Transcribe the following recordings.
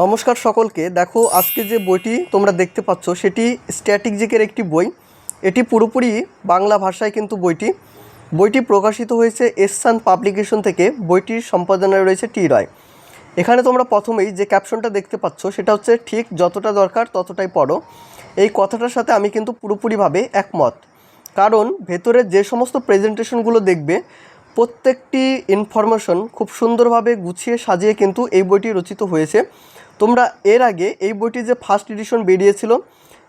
নমস্কার সকলকে। দেখো, আজকে যে বইটি তোমরা দেখতে পাচ্ছ, সেটি স্ট্যাটিক জিকের একটি বই। এটি পুরোপুরি বাংলা ভাষায় কিন্তু বইটি। বইটি প্রকাশিত হয়েছে এসান পাবলিকেশন থেকে। বইটির সম্পাদনায় রয়েছে টি রায়। এখানে তোমরা প্রথমেই যে ক্যাপশনটা দেখতে পাচ্ছ, সেটা হচ্ছে, ঠিক যতটা দরকার ততটাই পড়ো। এই কথাটার সাথে আমি কিন্তু পুরোপুরিভাবে একমত। কারণ, ভেতরে যে সমস্ত প্রেজেন্টেশনগুলো দেখবে, প্রত্যেকটি ইনফরমেশন খুব সুন্দরভাবে গুছিয়ে সাজিয়ে কিন্তু এই বইটি রচিত হয়েছে। তোমরা এর আগে এই বইটি যে ফার্স্ট এডিশন বেরিয়েছিল,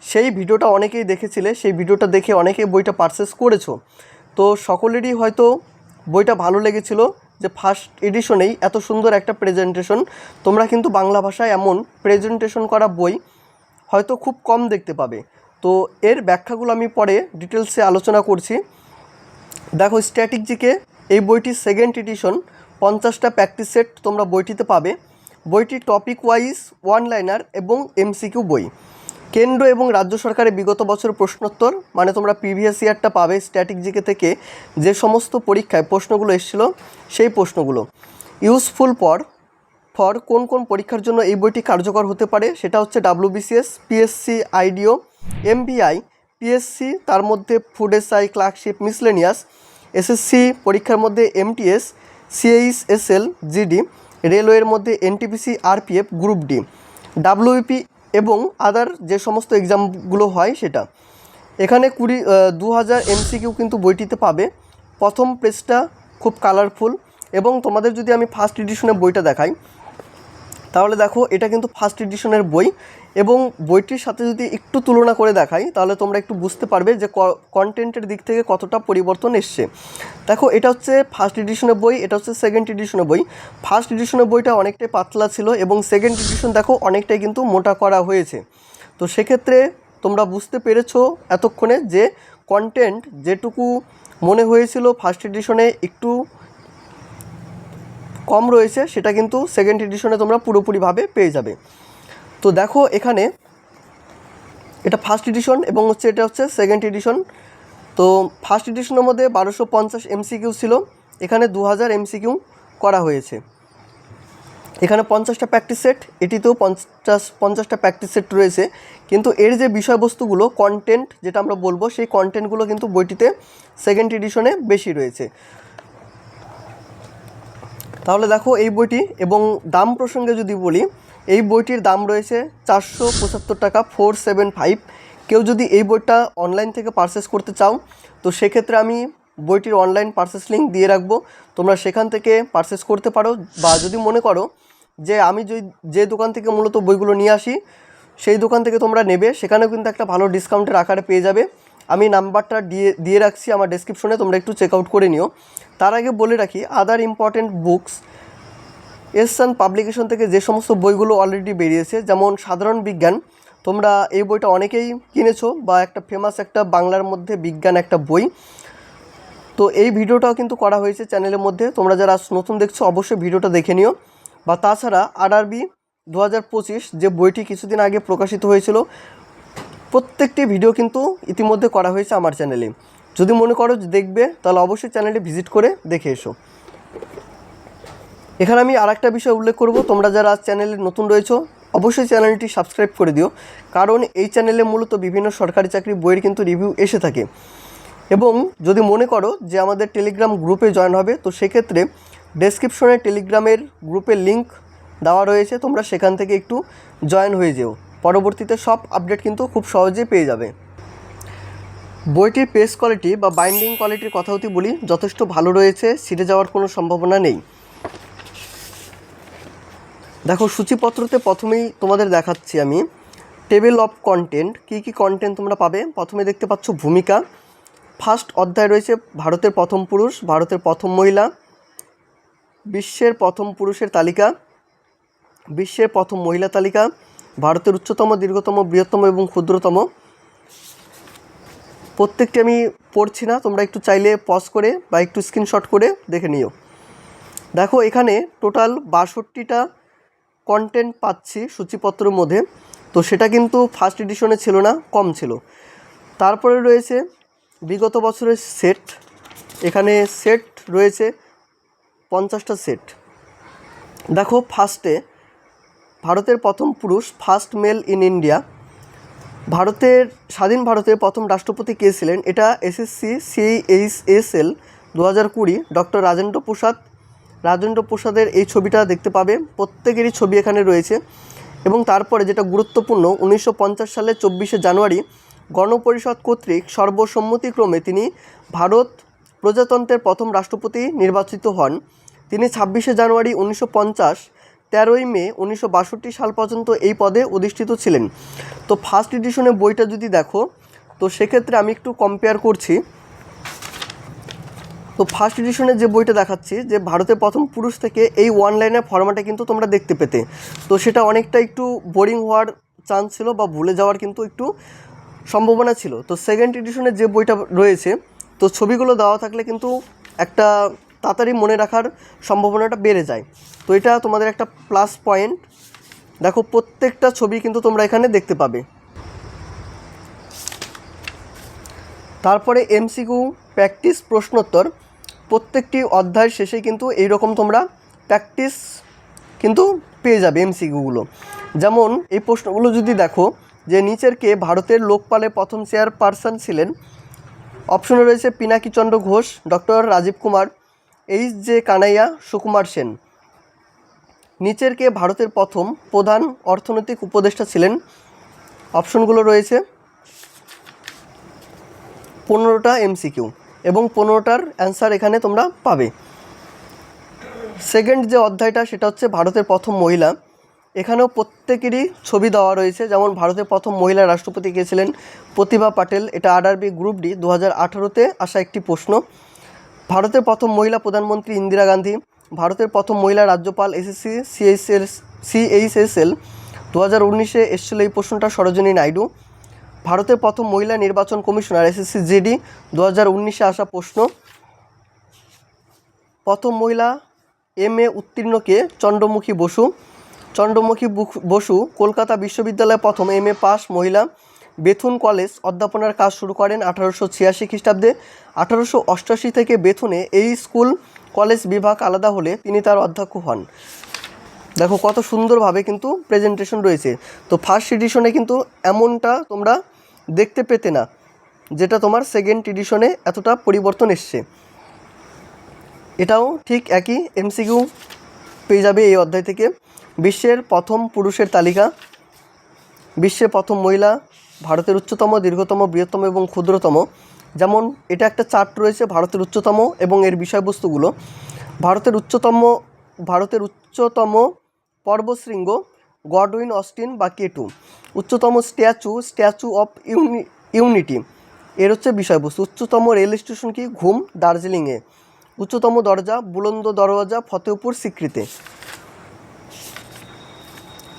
সেই ভিডিওটা অনেকেই দেখেছিলে, সেই ভিডিওটা দেখে অনেকেই বইটা পারচেস করেছ। তো সকলেরই হয়তো বইটা ভালো লেগেছিল যে ফার্স্ট এডিশনেই এত সুন্দর একটা প্রেজেন্টেশন তোমরা কিন্তু বাংলা ভাষায় এমন প্রেজেন্টেশন করা বই হয়তো খুব কম দেখতে পাবে। তো এর ব্যাখ্যাগুলো আমি পরে ডিটেলসে আলোচনা করছি। দেখো স্ট্যাটিক জিকে এই বইটির সেকেন্ড এডিশন পঞ্চাশটা প্র্যাকটিস সেট তোমরা বইটিতে পাবে। বইটি টপিক ওয়াইজ ওয়ান লাইনার এবং এমসিকিউ বই। কেন্দ্র এবং রাজ্য সরকারের বিগত বছর প্রশ্নোত্তর মানে তোমরা প্রিভিয়াস ইয়ারটা পাবে স্ট্যাটিক জিকে থেকে যে সমস্ত পরীক্ষায় প্রশ্নগুলো এসেছিল, সেই প্রশ্নগুলো। ইউজফুল পর ফর কোন কোন পরীক্ষার জন্য এই বইটি কার্যকর হতে পারে, সেটা হচ্ছে WBCS PSC IDO MBI PSC তার মধ্যে food SI clerkship miscellaneous SSC পরীক্ষার মধ্যে এমটিএস সিএইচ এসএল জিডি রেলওয়ের মধ্যে NTPC RPF group D WP এবং আদার যে সমস্ত এক্সামগুলো হয় সেটা। এখানে কুড়ি দু হাজার এমসিকিউ কিন্তু বইটিতে পাবে। প্রথম পেজটা খুব কালারফুল এবং তোমাদের যদি আমি ফার্স্ট এডিশনে বইটা দেখাই তাহলে দেখো, এটা কিন্তু ফার্স্ট এডিশনের বই এবং বইটির সাথে যদি একটু তুলনা করে দেখাই, তাহলে তোমরা একটু বুঝতে পারবে যে কন্টেন্টের দিক থেকে কতটা পরিবর্তন এসছে। দেখো, এটা হচ্ছে ফার্স্ট এডিশনের বই, এটা হচ্ছে সেকেন্ড এডিশনের বই। ফার্স্ট এডিশনের বইটা অনেকটাই পাতলা ছিল এবং সেকেন্ড এডিশন দেখো, অনেকটাই কিন্তু মোটা করা হয়েছে। তো সেক্ষেত্রে তোমরা বুঝতে পেরেছ এতক্ষণে যে কন্টেন্ট যেটুকু মনে হয়েছিল ফার্স্ট এডিশনে একটু কম রয়েছে, সেটা কিন্তু সেকেন্ড এডিশনে তোমরা পুরোপুরিভাবে পেয়ে যাবে। তো দেখো এখানে এটা ফার্স্ট এডিশন এবং হচ্ছে এটা হচ্ছে সেকেন্ড এডিশন তো ফার্স্ট এডিশনের মধ্যে বারোশো পঞ্চাশ এমসিকিউ ছিল, এখানে দু হাজার এমসিকিউ করা হয়েছে। এখানে পঞ্চাশটা প্র্যাকটিস সেট এটিতেও পঞ্চাশ, পঞ্চাশটা প্র্যাকটিস সেট রয়েছে। কিন্তু এর যে বিষয়বস্তুগুলো কন্টেন্ট যেটা আমরা বলব, সেই কন্টেন্টগুলো কিন্তু বইটিতে সেকেন্ড এডিশনে বেশি রয়েছে। তাহলে দেখো এই বইটি এবং দাম প্রসঙ্গে যদি বলি, এই বইটির দাম রয়েছে চারশো পঁচাত্তর টাকা ফোর সেভেন ফাইভ কেউ যদি এই বইটা অনলাইন থেকে পারচেস করতে চাও, তো সেক্ষেত্রে আমি বইটির অনলাইন পারচেস লিঙ্ক দিয়ে রাখব। তোমরা সেখান থেকে পারচেস করতে পারো বা যদি মনে করো যে আমি যে যে দোকান থেকে মূলত বইগুলো নিয়ে আসি, সেই দোকান থেকে তোমরা নেবে, সেখানেও কিন্তু একটা ভালো ডিসকাউন্টের আকারে পেয়ে যাবে। আমি নাম্বারটা দিয়ে দিয়ে রাখছি আমার ডেসক্রিপশনে তোমরা একটু চেক আউট করে নিও। তার আগে বলে রাখি আদার ইম্পর্টেন্ট বুকস এসান পাবলিকেশন থেকে যে সমস্ত বইগুলো অলরেডি বেরিয়েছে, যেমন সাধারণ বিজ্ঞান, তোমরা এই বইটা অনেকেই কিনেছো, বা একটা ফেমাস একটা বাংলার মধ্যে বিজ্ঞান একটা বই। তো এই ভিডিওটাও কিন্তু করা হয়েছে চ্যানেলের মধ্যে, তোমরা যারা নতুন দেখছ অবশ্যই ভিডিওটা দেখে নিও। বা তাছাড়া আর আরআরবি দু হাজার পঁচিশ যে বইটি কিছুদিন আগে প্রকাশিত হয়েছিল প্রত্যেকটি ভিডিও কিন্তু ইতিমধ্যে করা হয়েছে আমার চ্যানেলে যদি মনে করো দেখবে, তাহলে অবশ্যই চ্যানেলটি ভিজিট করে দেখে এসো। এখানে আমি আর একটা বিষয় উল্লেখ করব, তোমরা যারা আজ চ্যানেলে নতুন রয়েছো, অবশ্যই চ্যানেলটি সাবস্ক্রাইব করে দিও, কারণ এই চ্যানেলে মূলত বিভিন্ন সরকারি চাকরি বইয়ের কিন্তু রিভিউ এসে থাকে। এবং যদি মনে করো যে আমাদের টেলিগ্রাম গ্রুপে জয়েন হবে, তো সেক্ষেত্রে ডেসক্রিপশনে টেলিগ্রামের গ্রুপের লিঙ্ক দেওয়া রয়েছে, তোমরা সেখান থেকে একটু জয়েন হয়ে যেও। পরবর্তীতে সব আপডেট কিন্তু খুব সহজে পেয়ে যাবে। বইটির পেজ কোয়ালিটি বা বাইন্ডিং কোয়ালিটির কথা যদি বলি, যথেষ্ট ভালো রয়েছে, ছিঁড়ে যাওয়ার কোনো সম্ভাবনা নেই। দেখো, সূচিপত্রতে প্রথমেই তোমাদের দেখাচ্ছি আমি। টেবিল অফ কন্টেন্ট কী কী কন্টেন্ট তোমরা পাবে? প্রথমে দেখতে পাচ্ছ ভূমিকা। ফার্স্ট অধ্যায় রয়েছে ভারতের প্রথম পুরুষ, ভারতের প্রথম মহিলা। বিশ্বের প্রথম পুরুষের তালিকা। বিশ্বের প্রথম মহিলা তালিকা। ভারতের উচ্চতম, দীর্ঘতম, বৃহত্তম এবং ক্ষুদ্রতম। প্রত্যেকটি আমি পড়ছি না, তোমরা একটু চাইলে পজ করে বা একটু স্ক্রিনশট করে দেখে নিও। দেখো, এখানে টোটাল বাষট্টিটা কন্টেন্ট পাচ্ছি সূচিপত্রের মধ্যে। তো সেটা কিন্তু ফার্স্ট এডিশনে ছিল না, কম ছিল। তারপরে রয়েছে বিগত বছরের সেট এখানে সেট রয়েছে পঞ্চাশটা সেট দেখো ফার্স্টে ভারতের প্রথম পুরুষ ফার্স্ট মেল ইন ইন্ডিয়া। ভারতের, স্বাধীন ভারতের প্রথম রাষ্ট্রপতি কে ছিলেন? এটা এসএসসি সিএইচএসএল দু হাজার কুড়ি, ডক্টর রাজেন্দ্র প্রসাদ। রাজেন্দ্র প্রসাদের এই ছবিটা দেখতে পাবে। প্রত্যেকেরই ছবি এখানে রয়েছে। এবং তারপরে যেটা গুরুত্বপূর্ণ, উনিশশো পঞ্চাশ সালের চব্বিশে জানুয়ারি গণপরিষদ কর্তৃক সর্বসম্মতিক্রমে তিনি ভারত প্রজাতন্ত্রের প্রথম রাষ্ট্রপতি নির্বাচিত হন। তিনি ছাব্বিশে জানুয়ারি উনিশশো পঞ্চাশ তেরোই মে উনিশশো বাষট্টি সাল পর্যন্ত এই পদে অধিষ্ঠিত ছিলেন। তো ফার্স্ট এডিশনে বইটা যদি দেখো, তো সেক্ষেত্রে আমি একটু কম্পেয়ার করছি। তো ফার্স্ট এডিশনের যে বইটা দেখাচ্ছি, যে ভারতের প্রথম পুরুষ থেকে এই ওয়ান লাইনের ফর্মাটে কিন্তু তোমরা দেখতে পেতে। তো সেটা অনেকটা একটু বোরিং হওয়ার চান্স ছিল বা ভুলে যাওয়ার কিন্তু একটু সম্ভাবনা ছিল। তো সেকেন্ড এডিশনের যে বইটা রয়েছে, তো ছবিগুলো দেওয়া থাকলে কিন্তু একটা তাড়াতাড়ি মনে রাখার সম্ভাবনাটা বেড়ে যায়। তো এটা তোমাদের একটা প্লাস পয়েন্ট দেখো, প্রত্যেকটা ছবি কিন্তু তোমরা এখানে দেখতে পাবে। তারপরে এমসিকিউ প্র্যাকটিস প্রশ্নোত্তর। প্রত্যেকটি অধ্যায়ের শেষে কিন্তু এইরকম তোমরা প্র্যাকটিস কিন্তু পেয়ে যাবে এমসিকিউগুলো যেমন, এই প্রশ্নগুলো যদি দেখো, যে নিচের কে ভারতের লোকপালের প্রথম চেয়ারপারসন ছিলেন, অপশনে রয়েছে Pinakichandra Ghosh doctor Rajiv Kumar H J Kanaiya, Sukumar Sen. নিচের কে ভারতের প্রথম প্রধান অর্থনৈতিক উপদেষ্টা ছিলেন? অপশনগুলো রয়েছে। পনেরোটা এমসিকিউ এবং পনেরোটার অ্যান্সার এখানে তোমরা পাবে। সেকেন্ড যে অধ্যায়টা, সেটা হচ্ছে ভারতের প্রথম মহিলা। এখানেও প্রত্যেকেরই ছবি দেওয়া রয়েছে। যেমন ভারতের প্রথম মহিলা রাষ্ট্রপতি কে ছিলেন প্রতিভা পাটেল। এটা আরআরবি গ্রুপ ডি দু হাজার আঠারোতে আসা একটি প্রশ্ন। ভারতের প্রথম মহিলা প্রধানমন্ত্রী ইন্দিরা গান্ধী। ভারতের প্রথম মহিলা রাজ্যপাল এসএসসি, সিএইচএল, সিএইচএসএল দু হাজার উনিশে এসেছিল এই প্রশ্নটা সরোজিনী নাইডু। ভারতের প্রথম মহিলা নির্বাচন কমিশনার এসএসসি, জিডি দু হাজার উনিশে আসা প্রশ্ন। প্রথম মহিলা এম এ উত্তীর্ণকে চন্দ্রমুখী বসু। চন্দ্রমুখী বসু কলকাতা বিশ্ববিদ্যালয়ে প্রথম এম এ পাস মহিলা। বেথুন কলেজ অধ্যাপনার কাজ শুরু করেন আঠারোশো ছিয়াশি খ্রিস্টাব্দে। আঠারোশো অষ্টাশি থেকে বেথুনে এই স্কুল কলেজ বিভাগ আলাদা হলে তিনি তার অধ্যক্ষ হন। দেখো কত সুন্দরভাবে কিন্তু প্রেজেন্টেশন রয়েছে। তো ফার্স্ট এডিশনে কিন্তু এমনটা তোমরা দেখতে পেতে না, যেটা তোমার সেকেন্ড এডিশনে এতটা পরিবর্তন এসছে। এটাও ঠিক একই এমসিকিউ পেয়ে যাবে এই অধ্যায় থেকে। বিশ্বের প্রথম পুরুষের তালিকা, বিশ্বের প্রথম মহিলা, ভারতের উচ্চতম, দীর্ঘতম, বৃহত্তম এবং ক্ষুদ্রতম। যেমন এটা একটা চার্ট রয়েছে ভারতের উচ্চতম এবং এর বিষয়বস্তুগুলো। ভারতের উচ্চতম ভারতের উচ্চতম পর্বশৃঙ্গ, গডউইন, অস্টিন বা কেটু উচ্চতম statue statue of uni unity. এর হচ্ছে বিষয়বস্তু। উচ্চতম রেল স্টেশন কি? ঘুম, দার্জিলিংয়ে। উচ্চতম দরজা, বুলন্দ দরওয়াজা, ফতেহপুর স্বীকৃতি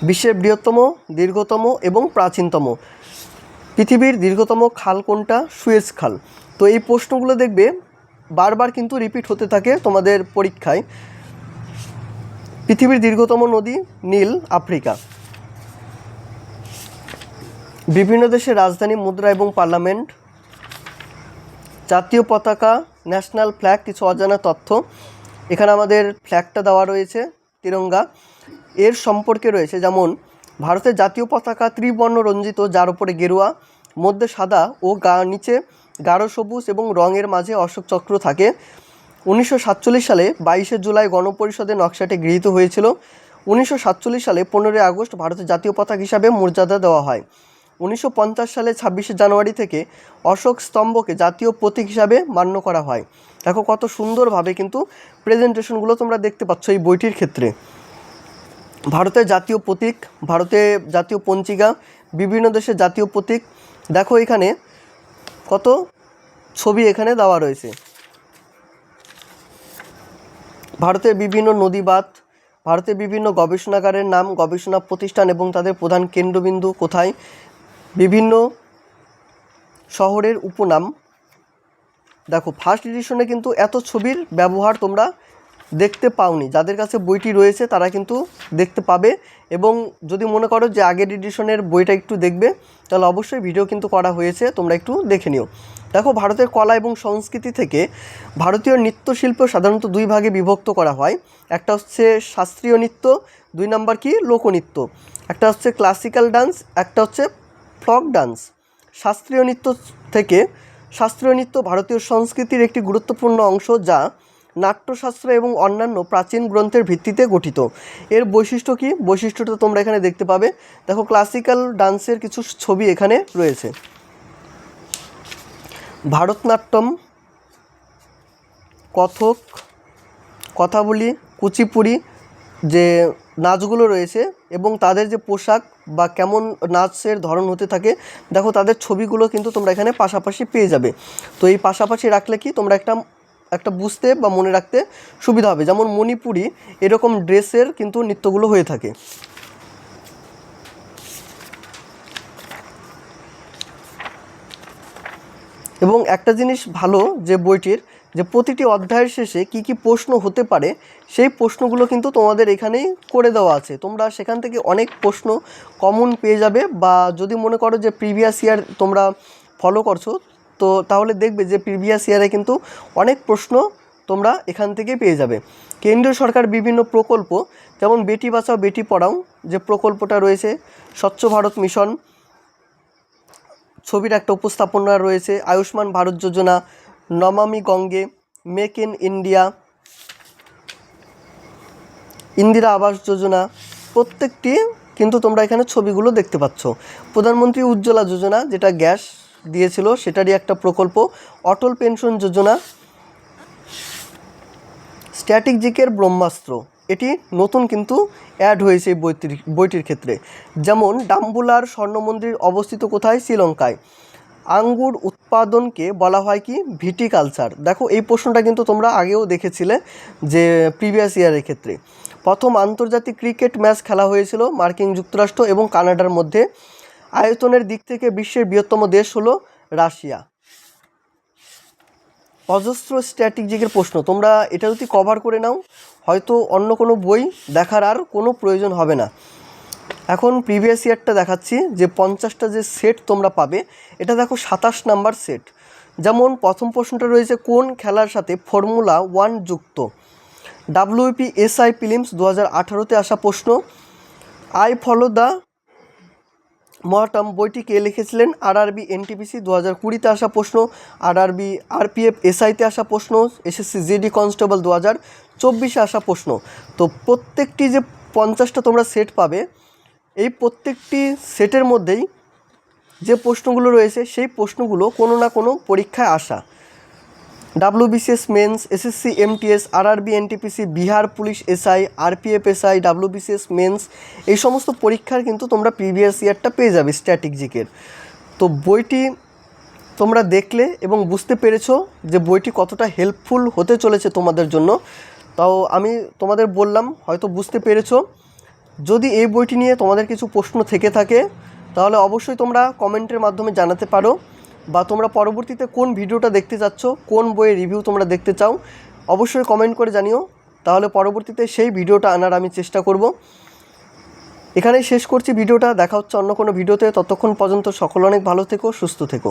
বিশ্বের বৃহত্তম, দীর্ঘতম এবং প্রাচীনতম। পৃথিবীর দীর্ঘতম খাল কোনটা? সুয়েজ খাল। তো এই প্রশ্নগুলো দেখবে বারবার কিন্তু রিপিট হতে থাকে তোমাদের পরীক্ষায়। পৃথিবীর দীর্ঘতম নদী নীল আফ্রিকা। বিভিন্ন দেশের রাজধানী মুদ্রা এবং পার্লামেন্ট। জাতীয় পতাকা, ন্যাশনাল ফ্ল্যাগ, কিছু অজানা তথ্য। এখানে আমাদের ফ্ল্যাগটা দেওয়া রয়েছে, তিরঙ্গা। এর সম্পর্কে রয়েছে যেমন ভারতের জাতীয় পতাকা ত্রিবর্ণ রঞ্জিত, যার উপরে গেরুয়া, মধ্যে সাদা ও গা নিচে গাঢ় সবুজ এবং রঙের মাঝে অশোক চক্র থাকে। উনিশশো সাতচল্লিশ সালে বাইশে জুলাই গণপরিষদের নকশাটি গৃহীত হয়েছিল। উনিশশো সাতচল্লিশ সালে পনেরোই আগস্ট ভারতের জাতীয় পতাকা হিসাবে মর্যাদা দেওয়া হয়। উনিশশো পঞ্চাশ সালে ছাব্বিশে জানুয়ারি থেকে অশোক স্তম্ভকে জাতীয় প্রতীক হিসাবে মান্য করা হয়। দেখো কত সুন্দরভাবে কিন্তু প্রেজেন্টেশনগুলো তোমরা দেখতে পাচ্ছ এই বইটির ক্ষেত্রে। ভারতের জাতীয় প্রতীক ভারতের জাতীয় পঞ্জিকা, বিভিন্ন দেশের জাতীয় প্রতীক। দেখো এখানে কত ছবি এখানে দেওয়া রয়েছে। ভারতের বিভিন্ন নদীবাত ভারতের বিভিন্ন গবেষণাগারের নাম, গবেষণা প্রতিষ্ঠান এবং তাদের প্রধান কেন্দ্রবিন্দু কোথায়? বিভিন্ন শহরের উপনাম। দেখো ফার্স্ট এডিশনে কিন্তু এত ছবির ব্যবহার তোমরা দেখতে পাওনি। যাদের কাছে বইটি রয়েছে, তারা কিন্তু দেখতে পাবে এবং যদি মনে করো যে আগের এডিশনের বইটা একটু দেখবে, তাহলে অবশ্যই ভিডিও কিন্তু করা হয়েছে, তোমরা একটু দেখে নিও। দেখো, ভারতের কলা এবং সংস্কৃতি থেকে ভারতীয় নৃত্যশিল্প সাধারণত দুই ভাগে বিভক্ত করা হয়। একটা হচ্ছে শাস্ত্রীয় নৃত্য, দুই নাম্বার কি? লোকনৃত্য। একটা হচ্ছে ক্লাসিক্যাল ডান্স একটা হচ্ছে ফ্লক ডান্স শাস্ত্রীয় নৃত্য থেকে শাস্ত্রীয় নৃত্য ভারতীয় সংস্কৃতির একটি গুরুত্বপূর্ণ অংশ, যা নাট্যশাস্ত্র এবং অন্যান্য প্রাচীন গ্রন্থের ভিত্তিতে গঠিত। এর বৈশিষ্ট্য কি? বৈশিষ্ট্যটা তোমরা এখানে দেখতে পাবে। দেখো ক্লাসিক্যাল ডান্সের কিছু ছবি এখানে রয়েছে। ভারতনাট্যম, কথক, কথাবলি, কুচিপুড়ি যে নাচগুলো রয়েছে এবং তাদের যে পোশাক বা কেমন নাচের ধরন হতে থাকে, দেখো, তাদের ছবিগুলো কিন্তু তোমরা এখানে পাশাপাশি পেয়ে যাবে। তো এই পাশাপাশি রাখলে কি? তোমরা একটা একটা বুঝতে বা মনে রাখতে সুবিধা হবে। যেমন মণিপুরি, এরকম ড্রেসের কিন্তু নৃত্যগুলো হয়ে থাকে। এবং একটা জিনিস ভালো যে বইটির, যে প্রতিটি অধ্যায়ের শেষে কি কি প্রশ্ন হতে পারে, সেই প্রশ্নগুলো কিন্তু তোমাদের এখানেই করে দেওয়া আছে। তোমরা সেখান থেকে অনেক প্রশ্ন কমন পেয়ে যাবে বা যদি মনে করো যে প্রিভিয়াস ইয়ার তোমরা ফলো করছ তো তাহলে দেখবে যে প্রিভিয়াস ইয়ারে কিন্তু অনেক প্রশ্ন তোমরা এখান থেকে পেয়ে যাবে। কেন্দ্রীয় সরকার বিভিন্ন প্রকল্প, যেমন বেটি বাঁচাও, বেটি পড়াও যে প্রকল্পটা রয়েছে, স্বচ্ছ ভারত মিশন, ছবির একটা উপস্থাপনা রয়েছে, Ayushman Bharat Yojana, Namami Gange, make in India, Indira Awas Yojana, প্রত্যেকটি কিন্তু তোমরা এখানে ছবিগুলো দেখতে পাচ্ছ। প্রধানমন্ত্রী উজ্জ্বলা যোজনা, যেটা গ্যাস দিয়েছিল, সেটারই একটা প্রকল্প, অটল পেনশন যোজনা, স্ট্যাটিক জিকের ব্রহ্মাস্ত্র। এটি নতুন কিন্তু অ্যাড হয়েছে এই বইটির বইটির ক্ষেত্রে। যেমন, ডাম্বুলার স্বর্ণ মন্দির অবস্থিত কোথায়? শ্রীলঙ্কায়। আঙ্গুর উৎপাদনকে বলা হয় কি? ভিটিকালচার। দেখো, এই প্রশ্নটা কিন্তু তোমরা আগেও দেখেছিলে যে প্রিভিয়াস ইয়ারের ক্ষেত্রে। প্রথম আন্তর্জাতিক ক্রিকেট ম্যাচ খেলা হয়েছিল মার্কিন যুক্তরাষ্ট্র এবং কানাডার মধ্যে। আয়তনের দিক থেকে বিশ্বের বৃহত্তম দেশ হলো রাশিয়া। অজস্র স্ট্র্যাটেজিকের প্রশ্ন, তোমরা এটা যদি কভার করে নাও, হয়তো অন্য কোনো বই দেখার আর কোনো প্রয়োজন হবে না। এখন প্রিভিয়াস ইয়ারটা দেখাচ্ছি, যে পঞ্চাশটা যে সেট তোমরা পাবে, এটা দেখো সাতাশ নাম্বার সেট যেমন প্রথম প্রশ্নটা রয়েছে, কোন খেলার সাথে ফর্মুলা ওয়ান যুক্ত? ডাব্লিউপি এসআই ফিলিমস দু হাজার আঠারোতে আসা প্রশ্ন আই ফলো দ্য মহাটম বইটি কে লিখেছিলেন আরআরবি এনটিপিসি দু হাজার কুড়িতে আসা প্রশ্ন আরআরবি আরপিএফ এসআইতে আসা প্রশ্ন এসএসসি জিডি কনস্টেবল দু হাজার চব্বিশে আসা প্রশ্ন। তো প্রত্যেকটি যে পঞ্চাশটা তোমরা সেট পাবে, এই প্রত্যেকটি সেটের মধ্যেই যে প্রশ্নগুলো রয়েছে, সেই প্রশ্নগুলো কোনো না কোনো পরীক্ষায় আসা। WBCS mains, SSC, MTS, RRB, NTPC, Bihar police, SI, RPF, SI, WBCS mains, এই সমস্ত পরীক্ষার কিন্তু তোমরা প্রিভিয়াস ইয়ারটা পেয়ে যাবে স্ট্যাটিক জিকের। তো বইটি তোমরা দেখলে এবং বুঝতে পেরেছ যে বইটি কতটা হেল্পফুল হতে চলেছে তোমাদের জন্য। তাও আমি তোমাদের বললাম, হয়তো বুঝতে পেরেছ। যদি এই বইটি নিয়ে তোমাদের কিছু প্রশ্ন থেকে থাকে, তাহলে অবশ্যই তোমরা কমেন্টের মাধ্যমে জানাতে পারো। বা তোমরা পরবর্তীতে কোন ভিডিওটা দেখতে চাচ্ছ কোন বইয়ের রিভিউ তোমরা দেখতে চাও, অবশ্যই কমেন্ট করে জানিও। তাহলে পরবর্তীতে সেই ভিডিওটা আনার আমি চেষ্টা করব। এখানেই শেষ করছি ভিডিওটা। দেখা হচ্ছে অন্য কোনো ভিডিওতে। ততক্ষণ পর্যন্ত সকল অনেক ভালো থেকো, সুস্থ থেকো।